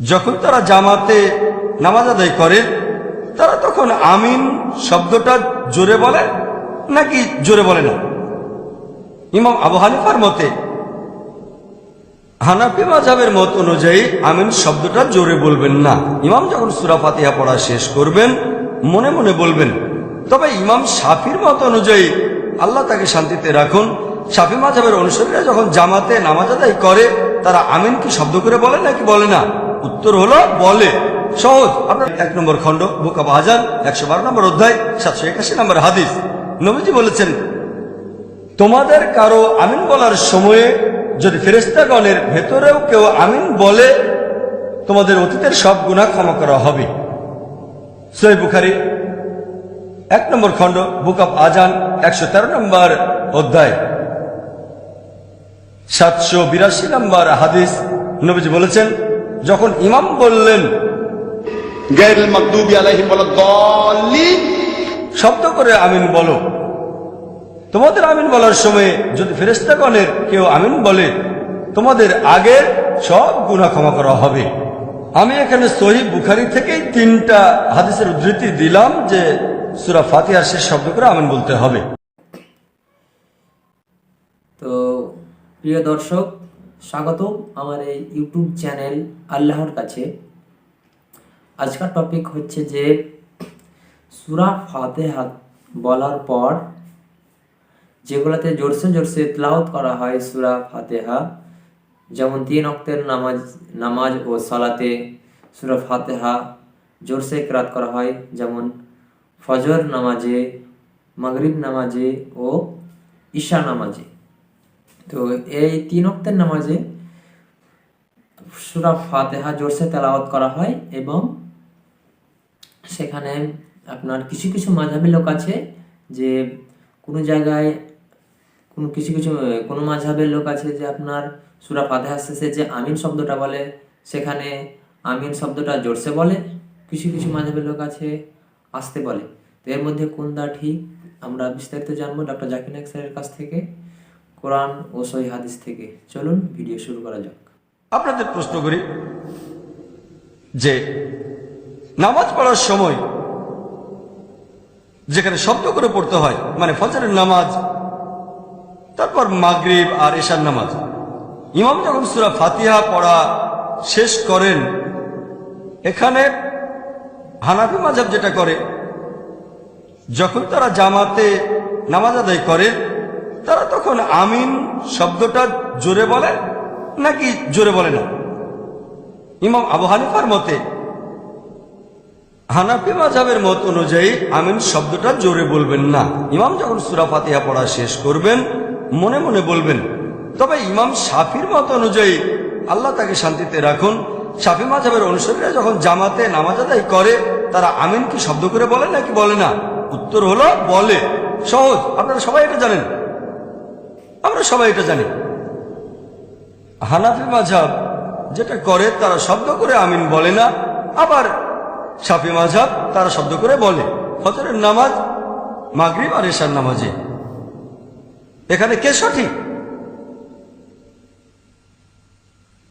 যখন তারা জামাতে নামাজ আদায় করে, তারা তখন আমিন শব্দটা জোরে বলে নাকি জোরে বলে না? ইমাম আবু হানিফার মতে, হানাফি মাঝাবের মত অনুযায়ী আমিন শব্দটা জোরে বলবেন না। ইমাম যখন সুরা ফাতিহা পড়া শেষ করবেন, মনে মনে বলবেন, তবে ইমাম শাফির মত অনুযায়ী আল্লাহ তাকে শান্তিতে রাখুন। শাফি মাঝাবের অনুসারীরা যখন জামাতে নামাজ আদায় করে, তারা আমিন কি শব্দ করে বলে নাকি বলে না? উত্তর হলো বলে। সহজ। আপনার এক নম্বর খণ্ড, বুক অব আজান একশো বারো নম্বর অধ্যায়, সাতশো একাশি নম্বর হাদিস। নবীজি বলেছেন, তোমাদের কারও আমিন বলার সময়ে যদি ফেরেস্তাগণের ভেতরেও কেউ আমিন বলে, তোমাদের অতীতের সব গুণা ক্ষমা করা হবে। সই বুখারি, এক নম্বর খণ্ড, বুক অব আজান, একশো তেরো নম্বর অধ্যায়। সাতশো বিরাশি নম্বর হাদিস, নবীজি বলেছেন যখন ইমাম বললেন শব্দ করে আমিন বলো। তোমাদের আমিন বলার সময় যদি ফেরেস্তাগণের কেউ আমিন বলে তোমাদের আগের সব গুণা ক্ষমা করা হবে। আমি এখানে সহি বুখারি থেকেই তিনটা হাদিসের উদ্ধৃতি দিলাম যে সুরা ফাতিহার শেষ শব্দ করে আমিন বলতে হবে। তো প্রিয় দর্শক স্বাগত আমার এই ইউটিউব চ্যানেল আল্লাহর কাছে। আজকের টপিক হচ্ছে যে, সুরা ফাতেহা বলার পর যেগুলোতে জোরসে জোরসে তেলাওয়াত করা হয় সুরা ফাতেহা, যেমন তিন অক্তের নামাজ নামাজ ও সালাতে সুরা ফাতেহা জোরসে ক্রাত করা হয়, যেমন ফজর নামাজে, মাগরিব নামাজে ও ঈশা নামাজে। তো এই তিন অক্তের নামাজে সুরা ফাতেহা জোরসে তেলাওয়াত করা হয় এবং সেখানে আপনার কিছু কিছু মাঝাবি লোক আছে যে কোনো জায়গায় কোনো কিছু কিছু কোনো মাঝাবের লোক আছে যে আপনার সুরা ফাতেহা শেষে যে আমিন শব্দটা বলে, সেখানে আমিন শব্দটা জোরসে বলে, কিছু কিছু মাঝাবের লোক আছে আসতে বলে। তো এর মধ্যে কোনটা ঠিক আমরা বিস্তারিত জানব ডক্টর জাকির নায়ক স্যারের কাছ থেকে। কোরআন ও সহি হাদিস থেকে। চলুন ভিডিও শুরু করা যাক। আপনাদের প্রশ্ন করি যে, নামাজ পড়ার সময় যেখানে শব্দ করে পড়তে হয় মানে ফজরের নামাজ, তারপর মাগরিব আর এশার নামাজ, ইমাম যখন সুরা ফাতিহা পড়া শেষ করেন, এখানে হানাফি মাঝাব যেটা করে, যখন তারা জামাতে নামাজ আদায় করে তারা তখন আমিন শব্দটা জোরে বলে নাকি জোরে বলে না? ইমাম আবু হানিফার মতে, হানাফি মাঝাবের মত অনুযায়ী আমিন শব্দটা জোরে বলবেন না। ইমাম যখন সুরা ফাতিহা পড়া শেষ করবেন, মনে মনে বলবেন, তবে ইমাম সাফির মত অনুযায়ী আল্লাহ তাকে শান্তিতে রাখুন। সাফি মাঝাবের অনুসারীরা যখন জামাতে নামাজ আদায় করে, তারা আমিন কি শব্দ করে বলে নাকি বলে না? উত্তর হলো বলে। সহজ। আপনারা সবাই এটা জানেন। আমরা সবাই এটা জানি। হানাফি মাঝাব যেটা করে, তারা শব্দ করে আমিন বলে না। আবার সাফি মাঝাব তারা শব্দ করে বলে। ফজরের নামাজ, মাগরিব আর এশার নামাজে। এখানে কে সঠিক?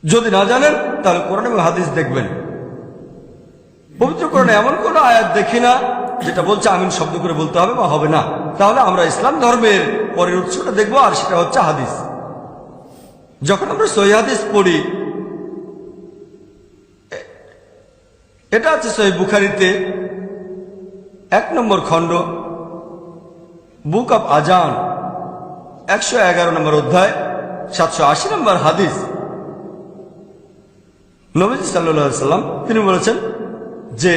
যদি না জানেন, তাহলে কোরআন এবং হাদিস দেখবেন। পবিত্র কোরআনে এমন কোন আয়াত দেখি না, যেটা বলছে আমিন শব্দ করে বলতে হবে বা হবে না। তাহলে আমরা ইসলাম ধর্মের পরের উৎসটা দেখব আর সেটা হচ্ছে হাদিস। যখন আমরা সহি হাদিস পড়ি, এটা আছে সহি বুখারিতে, এক নম্বর খণ্ড, বুক অব আজান, একশো এগারো নম্বর অধ্যায়, সাতশো আশি নম্বর হাদিস। নবীজি সাল্লাম তিনি বলেছেন যে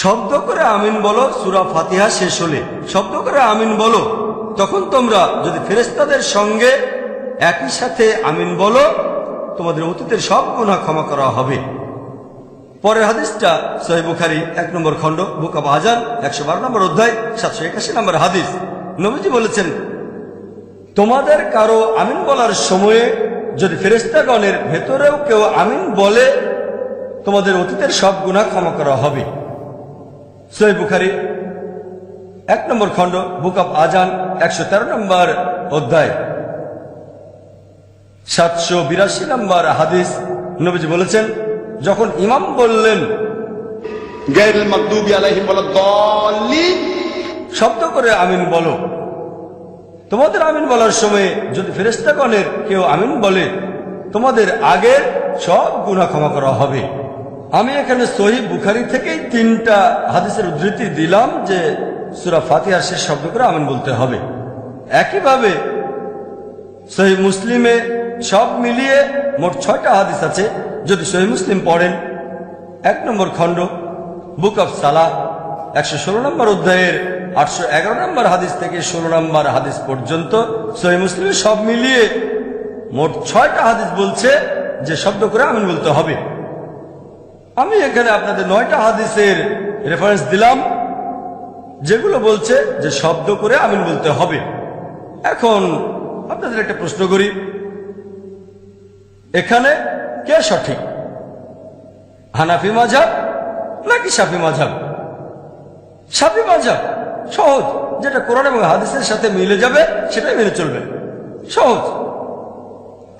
শব্দ করে আমিন বলো, সুরা ফাতিহা শেষ হলে। শব্দ করে আমিন বলো, তখন তোমরা যদি ফেরেস্তাদের সঙ্গে একই সাথে আমিন বলো, তোমাদের অতীতের সব গুণা ক্ষমা করা হবে। পরের হাদিসটা সহি বুখারি, এক নম্বর খণ্ড, বুকা অব আজান, একশো বারো নম্বর অধ্যায়, সাতশো একাশি নম্বর হাদিস। নবীজি বলেছেন, তোমাদের কারও আমিন বলার সময়ে যদি ফেরেস্তাগণের ভেতরেও কেউ আমিন বলে, তোমাদের অতীতের সব গুণা ক্ষমা করা হবে। সৈয়দ বুখারি এক নম্বর খণ্ড বুক অফ আজান একশো তেরো নম্বর অধ্যায়। সাতশো বিরাশি নম্বর হাদিস নবীজি বলেছেন যখন ইমাম বললেন শব্দ করে আমিন বলো। তোমাদের আমিন বলার সময় যদি ফেরেস্তাগণের কেউ আমিন বলে তোমাদের আগের সব গুণা ক্ষমা করা হবে। আমি এখানে সহি বুখারি থেকেই তিনটা হাদিসের উদ্ধৃতি দিলাম যে সুরা ফাতিহার শেষ শব্দ করে আমিন বলতে হবে। একইভাবে সহি মুসলিমে সব মিলিয়ে মোট ছয়টা হাদিস আছে, যদি সহি মুসলিম পড়েন। এক নম্বর খণ্ড, বুক অফ সালা একশো ষোলো নম্বর অধ্যায়ের আটশো এগারো নম্বর হাদিস থেকে ষোলো নম্বর হাদিস পর্যন্ত সহি মুসলিমে সব মিলিয়ে মোট ছয়টা হাদিস বলছে, যে শব্দ করে আমিন বলতে হবে। আমি এখানে আপনাদের নয়টা হাদিসের রেফারেন্স দিলাম, যেগুলো বলছে যে শব্দ করে আমিন বলতে হবে। এখন আপনাদের একটা প্রশ্ন করি, এখানে কে সঠিক? হানাফি মাঝাব নাকি সাফি মাঝাব? সাফি মাঝাব, সহজ, যেটা কোরআন এবং হাদিসের সাথে মিলে যাবে, সেটাই মেনে চলবে। সহজ।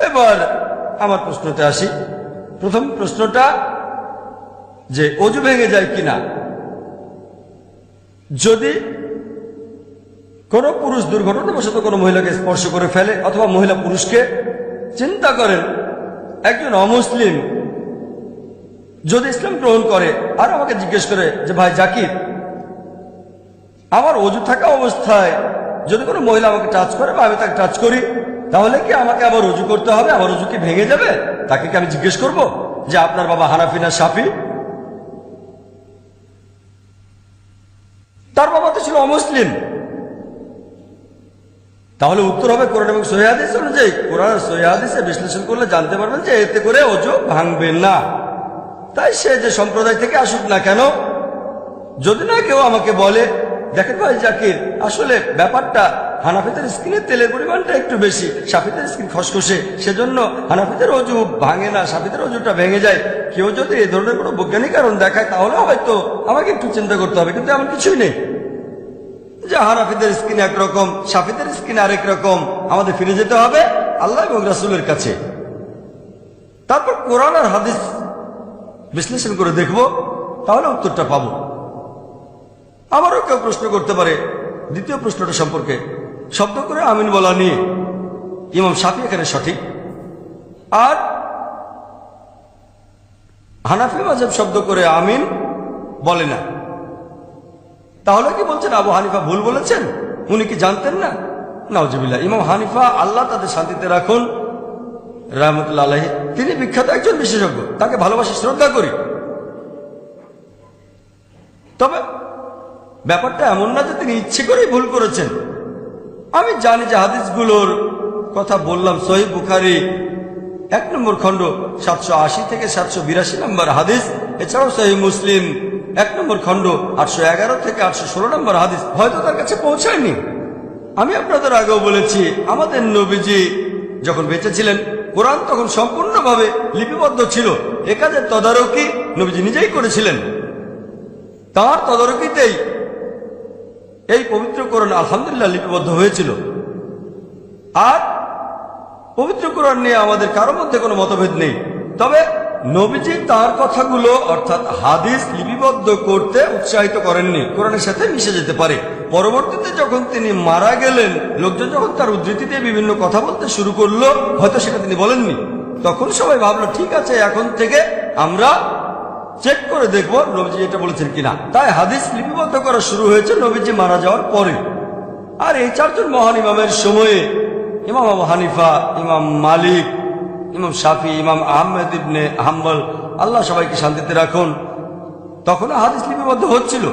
এবার আমার প্রশ্নতে আসি। প্রথম প্রশ্নটা যে অজু ভেঙে যায় কিনা। যদি কোনো পুরুষ দুর্ঘটনাবশত কোনো মহিলাকে স্পর্শ করে ফেলে অথবা মহিলা পুরুষকে চিন্তা করেন, একজন অমুসলিম যদি ইসলাম গ্রহণ করে, আর আমাকে জিজ্ঞেস করে যে, ভাই জাকির, আমার অজু থাকা অবস্থায় যদি কোনো মহিলা আমাকে টাচ করে বা আমি তাকে টাচ করি, তাহলে কি আমাকে আবার রুজু করতে হবে? আমার অজু কি ভেঙে যাবে? তাকে কি আমি জিজ্ঞেস করব? যে, আপনার বাবা হানাফি না সাফি? তার বাবা তো ছিল অমুসলিম। তাহলে উত্তর হবে কোরআন এবং সহিদিস অনুযায়ী। কোরআন সহিদিসে বিশ্লেষণ করলে জানতে পারবেন যে এতে করে অজু ভাঙবে না। তাই সে যে সম্প্রদায় থেকে আসুক না কেন, যদি না কেউ আমাকে বলে, দেখেন ভাই জাকির, আসলে ব্যাপারটা হানাফিদের স্কিনে তেলের পরিমাণটা একটু বেশি। সাফিদের স্কিন খসখসে। সেজন্য হানাফিদের অজু ভাঙে না, সাফিদের অজুটা ভেঙে যায়। কেউ যদি এ ধরনের কোনো বৈজ্ঞানিক কারণ দেখায় তাহলে হয়তো আমাকে একটু চিন্তা করতে হবে, কিন্তু এমন কিছুই নেই। যে হানাফিদের স্কিন একরকম, সাফিদের স্কিন আরেক রকম, আমাদের ফিরে যেতে হবে আল্লাহ এবং রাসুলের কাছে। তারপর কোরআন আর হাদিস বিশ্লেষণ করে দেখব, তাহলে উত্তরটা পাবো। আবারও কেউ প্রশ্ন করতে পারে, দ্বিতীয় প্রশ্নটা সম্পর্কে। শব্দ করে আমিন বলা নিয়ে ইমাম সাফি এখানে সঠিক। আর হানাফি মাঝেব শব্দ করে আমিন বলে না। তাহলে কি বলছেন, আবু হানিফা ভুল বলেছেন? উনি কি জানতেন না? নাউজিবিল্লাহ। ইমাম হানিফা আল্লাহ তাদের শান্তিতে রাখুন। রহমতুল্লাহ আলাহি তিনি বিখ্যাত একজন বিশেষজ্ঞ। তাকে ভালোবাসি, শ্রদ্ধা করি। তবে ব্যাপারটা এমন না যে তিনি ইচ্ছে করেই ভুল করেছেন। আমি জানি যে হাদিসগুলোর কথা বললাম, সহি বুখারি, এক নম্বর খণ্ড, সাতশো আশি থেকে সাতশো বিরাশি নম্বর হাদিস, এছাড়াও সহি মুসলিম, এক নম্বর খণ্ড, আটশো এগারো থেকে আটশো ষোলো নম্বর হাদিস, হয়তো তার কাছে পৌঁছায়নি। আমি আপনাদের আগেও বলেছি, আমাদের নবীজি যখন বেঁচে ছিলেন, কোরআন তখন সম্পূর্ণভাবে লিপিবদ্ধ ছিল। এ কাজের তদারকি নবীজি নিজেই করেছিলেন। তার তদারকিতেই এই পবিত্র কোরআন আলহামদুলিল্লাহ লিপিবদ্ধ হয়েছিল। আর পবিত্র কোরআন নিয়ে আমাদের কারও মধ্যে কোনো মতভেদ নেই। তবে নবীজি তার কথাগুলো, অর্থাৎ হাদিস লিপিবদ্ধ করতে উৎসাহিত করেননি। কোরআনের সাথে মিশে যেতে পারে। পরবর্তীতে যখন তিনি মারা গেলেন, লোকজন যখন তার উদ্ধৃতি দিয়ে বিভিন্ন কথা বলতে শুরু করল, হয়তো সেটা তিনি বলেননি। তখন সবাই ভাবলো, ঠিক আছে, এখন থেকে আমরা চেক করে দেখব নবীজি এটা বলেছেন কিনা। তাই হাদিস লিপিবদ্ধ করা শুরু হয়েছে নবীজি মারা যাওয়ার পরে। আর এই চারজন মহান ইমামের সময়ে ইমাম আবু হানিফা, ইমাম মালিক, ইমাম শাফি, ইমাম আহমেদ ইবনে হাম্বল, আল্লাহ সবাইকে শান্তিতে রাখুন। তখনও হাদিস লিপিবদ্ধ হচ্ছিল।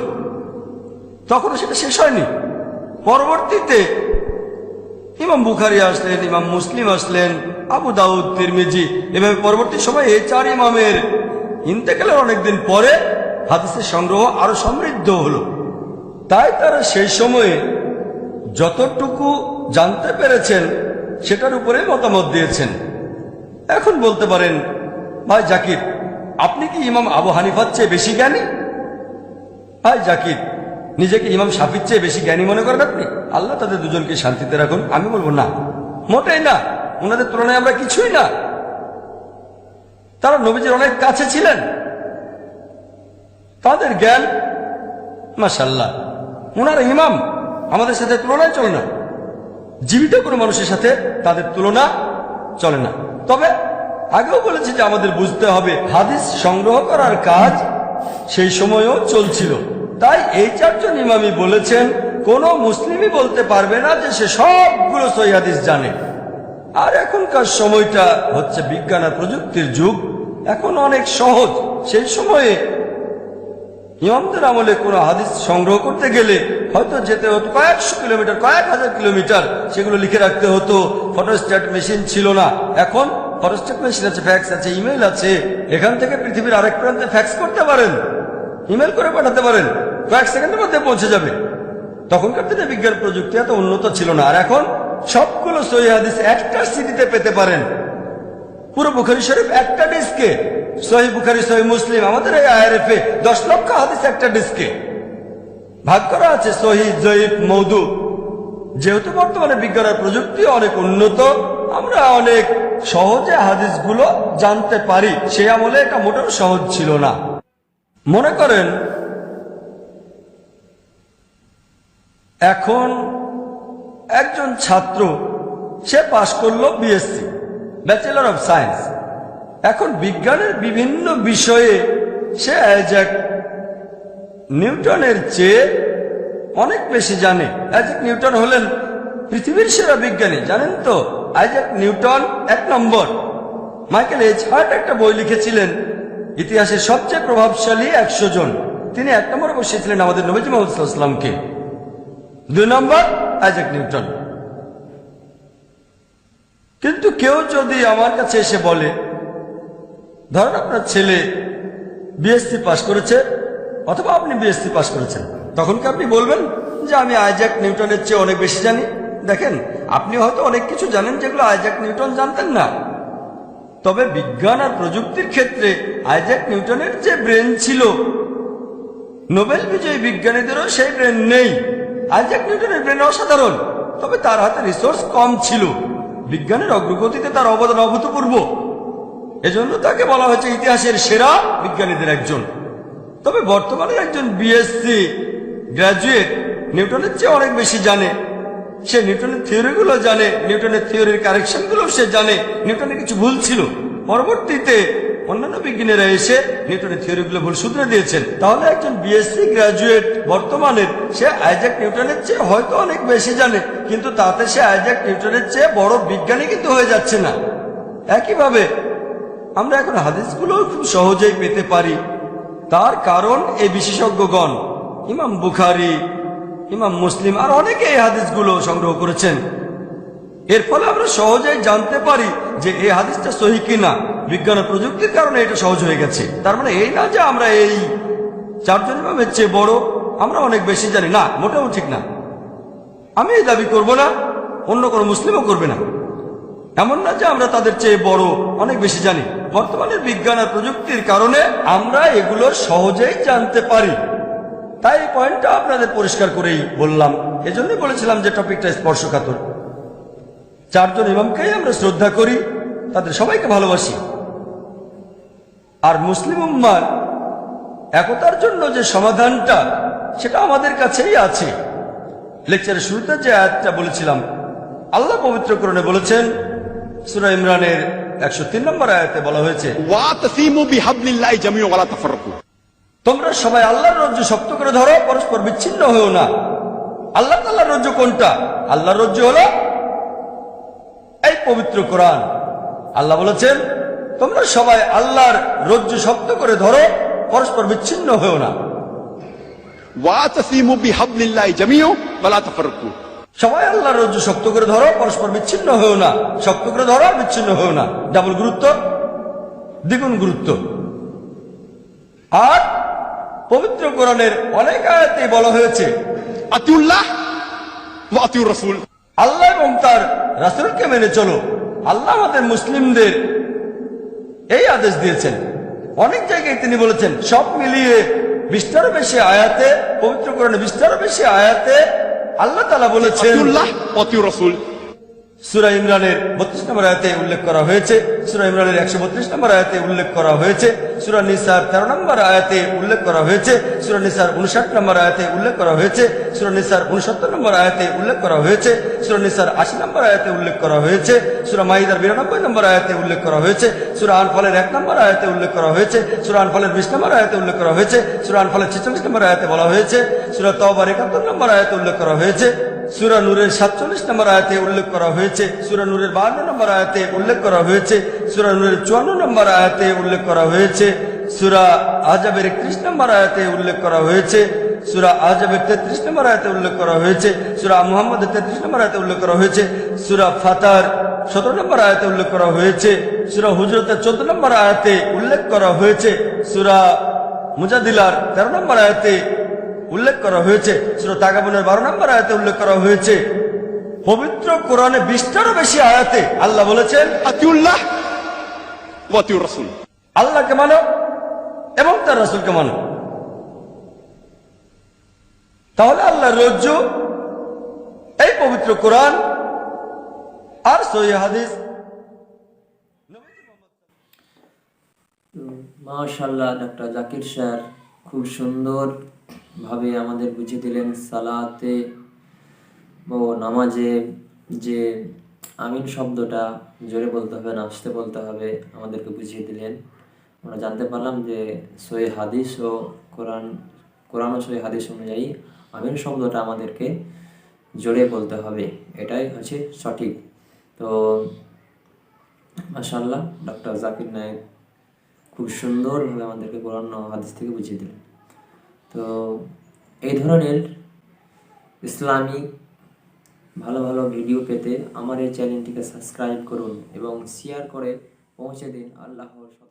তখনও সেটা শেষ হয়নি। পরবর্তীতে ইমাম বুখারি আসলেন, ইমাম মুসলিম আসলেন, আবু দাউদ, তিরমিজি। এভাবে পরবর্তী সময় এই চার ইমামের ইন্তেকালের অনেকদিন পরে হাদিসের সংগ্রহ আরও সমৃদ্ধ হলো। তাই তারা সেই সময়ে যতটুকু জানতে পেরেছেন, সেটার উপরে মতামত দিয়েছেন। এখন বলতে পারেন, ভাই জাকির, আপনি কি ইমাম আবু হানিফার চেয়ে বেশি জ্ঞানী? ভাই জাকির, নিজেকে ইমাম সাফির চেয়ে বেশি জ্ঞানী মনে করেন আপনি? আল্লাহ তাদের দুজনকে শান্তিতে রাখুন। আমি বলব, না। মোটেই না। ওনাদের তুলনায় আমরা কিছুই না। তারা নবীজির অনেক কাছে ছিলেন। তাদের জ্ঞান মাসাল্লাহ ওনার ইমাম আমাদের সাথে তুলনায় চলে না। জীবিত কোনো মানুষের সাথে তাদের তুলনা চলে না। তবে আগেও বলেছি যে আমাদের বুঝতে হবে, হাদিস সংগ্রহ করার কাজ সেই সময়ও চলছিল। তাই এই চারজন ইমামই বলেছেন, কোনো মুসলিমই বলতে পারবে না যে সে সবগুলো সহি হাদিস জানে। আর এখনকার সময়টা হচ্ছে বিজ্ঞান আর প্রযুক্তির যুগ। এখন অনেক সহজ। সেই সময়ে ইমামদের আমলে কোনো হাদিস সংগ্রহ করতে গেলে হয়তো যেতে হতো কয়েকশো কিলোমিটার, কয়েক হাজার কিলোমিটার সেগুলো লিখে রাখতে হতো। ফটোস্ট্যাট মেশিন ছিল না। এখন ফটোস্ট্যাট মেশিন আছে, ফ্যাক্স আছে ইমেল আছে। এখান থেকে পৃথিবীর আরেক প্রান্তে ফ্যাক্স করতে পারেন। ইমেল করে পাঠাতে পারেন। কয়েক সেকেন্ডের মধ্যে পৌঁছে যাবে। তখনকার দিনে বিজ্ঞান প্রযুক্তি এত উন্নত ছিল না। আর এখন সবগুলো সহি হাদিস একটা সিটিতে পেতে পারেন। পুরো বুখারি শরীফ একটা ডিস্কে, সহি বুখারি, সহি মুসলিম, আমাদের এই আইআরএফ এ দশ লক্ষ হাদিস একটা ডিস্কে। ভাগ করা আছে সহি, জয়ীফ, মৌদু। যেহেতু বর্তমানে বিজ্ঞান আর প্রযুক্তি অনেক উন্নত, আমরা অনেক সহজে হাদিসগুলো জানতে পারি। সে আমলে এটা মোটেও সহজ ছিল না। মনে করেন, এখন একজন ছাত্র, সে পাশ করল বিএসসি ব্যাচেলর অফ সায়েন্স এখন বিজ্ঞানের বিভিন্ন বিষয়ে সে অ্যাজাক নিউটনের চেয়ে অনেক বেশি জানে। অ্যাজাক নিউটন হলেন পৃথিবীর সেরা বিজ্ঞানী, জানেন তো? আইজাক নিউটন এক নম্বর। মাইকেল এইচ হার্ট একটা বই লিখেছিলেন ইতিহাসের সবচেয়ে প্রভাবশালী একশো জন। তিনি এক নম্বরে বসিয়েছিলেন আমাদের নবীজ ইসলামকে দুই নম্বর আইজাক নিউটন। কিন্তু কেউ যদি আমার কাছে এসে বলে, ধরেন আপনার ছেলে বিএসসি পাশ করেছে, অথবা আপনি বিএসসি পাশ করেছেন, তখন কি আপনি বলবেন যে আমি আইজাক নিউটনের চেয়ে অনেক বেশি জানি? দেখেন, আপনি হয়তো অনেক কিছু জানেন যেগুলো আইজাক নিউটন জানতেন না। তবে বিজ্ঞান আর প্রযুক্তির ক্ষেত্রে আইজাক নিউটনের যে ব্রেন ছিল, নোবেল বিজয়ী বিজ্ঞানীদেরও সেই ব্রেন নেই। আইজাক নিউটনের ব্রেন অসাধারণ, তবে তার হাতে রিসোর্স কম ছিল। বিজ্ঞানের অগ্রগতিতে তার অবদান অভূতপূর্ব। এজন্য তাকে বলা হয়েছে ইতিহাসের সেরা বিজ্ঞানীদের একজন। তবে বর্তমানে একজন বিএসসি গ্রাজুয়েট নিউটনের চেয়ে অনেক বেশি জানে। সে নিউটনের থিওরিগুলো জানে, নিউটনের থিওরির কারেকশনগুলো সে জানে, নিউটনের কিছু ভুল ছিল। পরবর্তীতে অন্যান্য বিজ্ঞানীরা এসে নিউটনের থিওরিগুলো ভুল শুধরে দিয়েছেন। তাহলে একজন বিএসসি গ্রাজুয়েট বর্তমানের সে আইজাক নিউটনের চেয়ে হয়তো অনেক বেশি জানে, কিন্তু তাতে সে আইজাক নিউটনের চেয়ে বড় বিজ্ঞানী কিন্তু হয়ে যাচ্ছে না। একইভাবে আমরা এখন হাদিসগুলো খুব সহজেই পেতে পারি। তার কারণ এই বিশেষজ্ঞগণ, ইমাম বুখারি, ইমাম মুসলিম, আর অনেকে এই হাদিসগুলো সংগ্রহ করেছেন। এর ফলে আমরা সহজেই জানতে পারি যে এই হাদিসটা সহি কিনা। বিজ্ঞান প্রযুক্তির কারণে এটা সহজ হয়ে গেছে। তার মানে এই না যে আমরা এই চারজন ইমামের চেয়ে বড়, আমরা অনেক বেশি জানি। না, মোটেও ঠিক না। আমি এই দাবি করব না, অন্য কোনো মুসলিমও করবে না। এমন না যে আমরা তাদের চেয়ে বড়, অনেক বেশি জানি। বর্তমানে বিজ্ঞান আর প্রযুক্তির কারণে আমরা এগুলো সহজেই জানতে পারি। তাই এই পয়েন্টটা আপনাদের পরিষ্কার করেই বললাম। এজন্যই বলেছিলাম যে টপিকটা স্পর্শকাতর। চারজন ইমামকেই আমরা শ্রদ্ধা করি তাদের সবাইকে ভালোবাসি। আর মুসলিম উম্মার একতার জন্য যে সমাধানটা সেটা আমাদের কাছেই আছে। লেকচারের শুরুতে যে আয়াতটা বলেছিলাম আল্লাহ পবিত্রকরণে বলেছেন সুরা ইমরানের একশো তিন নম্বর আয়াতে বলা হয়েছে তোমরা সবাই আল্লাহর রজ্জু শক্ত করে ধরো পরস্পর বিচ্ছিন্ন হয়েও না। আল্লাহ তাল্লাহ রজ্জু কোনটা? আল্লাহর রজ্জু হলো এই পবিত্র কোরআন। আল্লাহ বলেছেন তোমরা সবাই আল্লাহর রজ্জ শক্ত করে ধরো পরস্পর বিচ্ছিন্ন হয়েও না। সবাই আল্লাহর রজ্জু শক্ত করে ধরো পরস্পর বিচ্ছিন্ন হয়েও না। শক্ত করে ধরো আর বিচ্ছিন্ন হয়েও না। ডাবল গুরুত্ব দ্বিগুণ গুরুত্ব। আর পবিত্র কোরআনের অনেক আয়াতে বলা হয়েছে আতিউল্লাহ আতিউর রসুল। আল্লাহ এবং তার রাসুলকে মেনে চলো। আল্লাহ আমাদের মুসলিমদের এই আদেশ দিয়েছেন। অনেক জায়গায় তিনি বলেছেন, সব মিলিয়ে বিস্তারও বেশি আয়াতে, পবিত্র কোরআনে বিস্তারও বেশি আয়াতে আল্লাহ তালা বলেছেন সুরা ইমরানের বত্রিশ নম্বর আয়াতে উল্লেখ করা হয়েছে সুরা ইমরানের একশো বত্রিশ নম্বর আয়াতে উল্লেখ করা হয়েছে সুরা নিসার তেরো নম্বর আয়াতে উল্লেখ করা হয়েছে সুরা নিসার উনষাট নম্বর আয়াতে উল্লেখ করা হয়েছে সুরা নিসার উনসত্তর নম্বর আয়াতে উল্লেখ করা হয়েছে সুরা নিসার আশি নম্বর আয়াতে উল্লেখ করা হয়েছে সুরা মাইদার বিরানব্বই নম্বর আয়াতে উল্লেখ করা হয়েছে সুরা আনফলের এক নম্বর আয়াতে উল্লেখ করা হয়েছে সুরা আনফলের বিশ নম্বর আয়াতে উল্লেখ করা হয়েছে সুরা আনফলের ছেচল্লিশ নম্বর আয়াতে বলা হয়েছে সুরা তবার একাত্তর নম্বর আয়াতে উল্লেখ করা হয়েছে সুরা নূরের সাতচল্লিশ নম্বর আয়াতে উল্লেখ করা হয়েছে, সুরা নূরের বাহান্ন নম্বর আয়াতে উল্লেখ করা হয়েছে, সুরা নূরের চুয়ান্ন নম্বর আয়াতে উল্লেখ করা হয়েছে, সুরা আজাবের একত্রিশ নম্বর আয়াতে উল্লেখ করা হয়েছে, সুরা আজাবের তেত্রিশ নম্বর আয়াতে উল্লেখ করা হয়েছে, সুরা মুহাম্মদের তেত্রিশ নম্বর আয়াতে উল্লেখ করা হয়েছে, সুরা ফাতার সতেরো নম্বর আয়াতে উল্লেখ করা হয়েছে, সুরা হুজরতের চোদ্দ নম্বর আয়াতে উল্লেখ করা হয়েছে, সুরা মুজাদিলার তেরো নম্বর আয়াতে উল্লেখ করা হয়েছে। সেটা তাগাবনের বারো নম্বর আয়াতে উল্লেখ করা হয়েছে। পবিত্র কোরআনে বিশটারও বেশি আয়াতে আল্লাহ বলেছেন আল্লাহকে মানো এবং তার রাসুলকে মানো। তাহলে আল্লাহ রজ্জু এই পবিত্র কোরআন আর সহি হাদিস। মাশাল্লাহ ডাক্তার জাকির স্যার খুব সুন্দর ভাবে আমাদের বুঝিয়ে দিলেন, সালাতে ও নামাজে যে আমিন শব্দটা জোরে বলতে হবে নাচতে বলতে হবে, আমাদেরকে বুঝিয়ে দিলেন। আমরা জানতে পারলাম যে সই হাদিস ও কোরআন কোরআন ও সই হাদিস অনুযায়ী আমিন শব্দটা আমাদেরকে জোরে বলতে হবে। এটাই হচ্ছে সঠিক। তো মাশাল্লাহ ডক্টর জাকির নায়েক খুব সুন্দরভাবে আমাদেরকে কোরআন হাদিস থেকে বুঝিয়ে দিলেন। তো এই ধরনের ইসলামিক ভালো ভালো ভিডিও পেতে আমার এই চ্যানেলটিকে সাবস্ক্রাইব করুন এবং শেয়ার করে পৌঁছে দিন। শত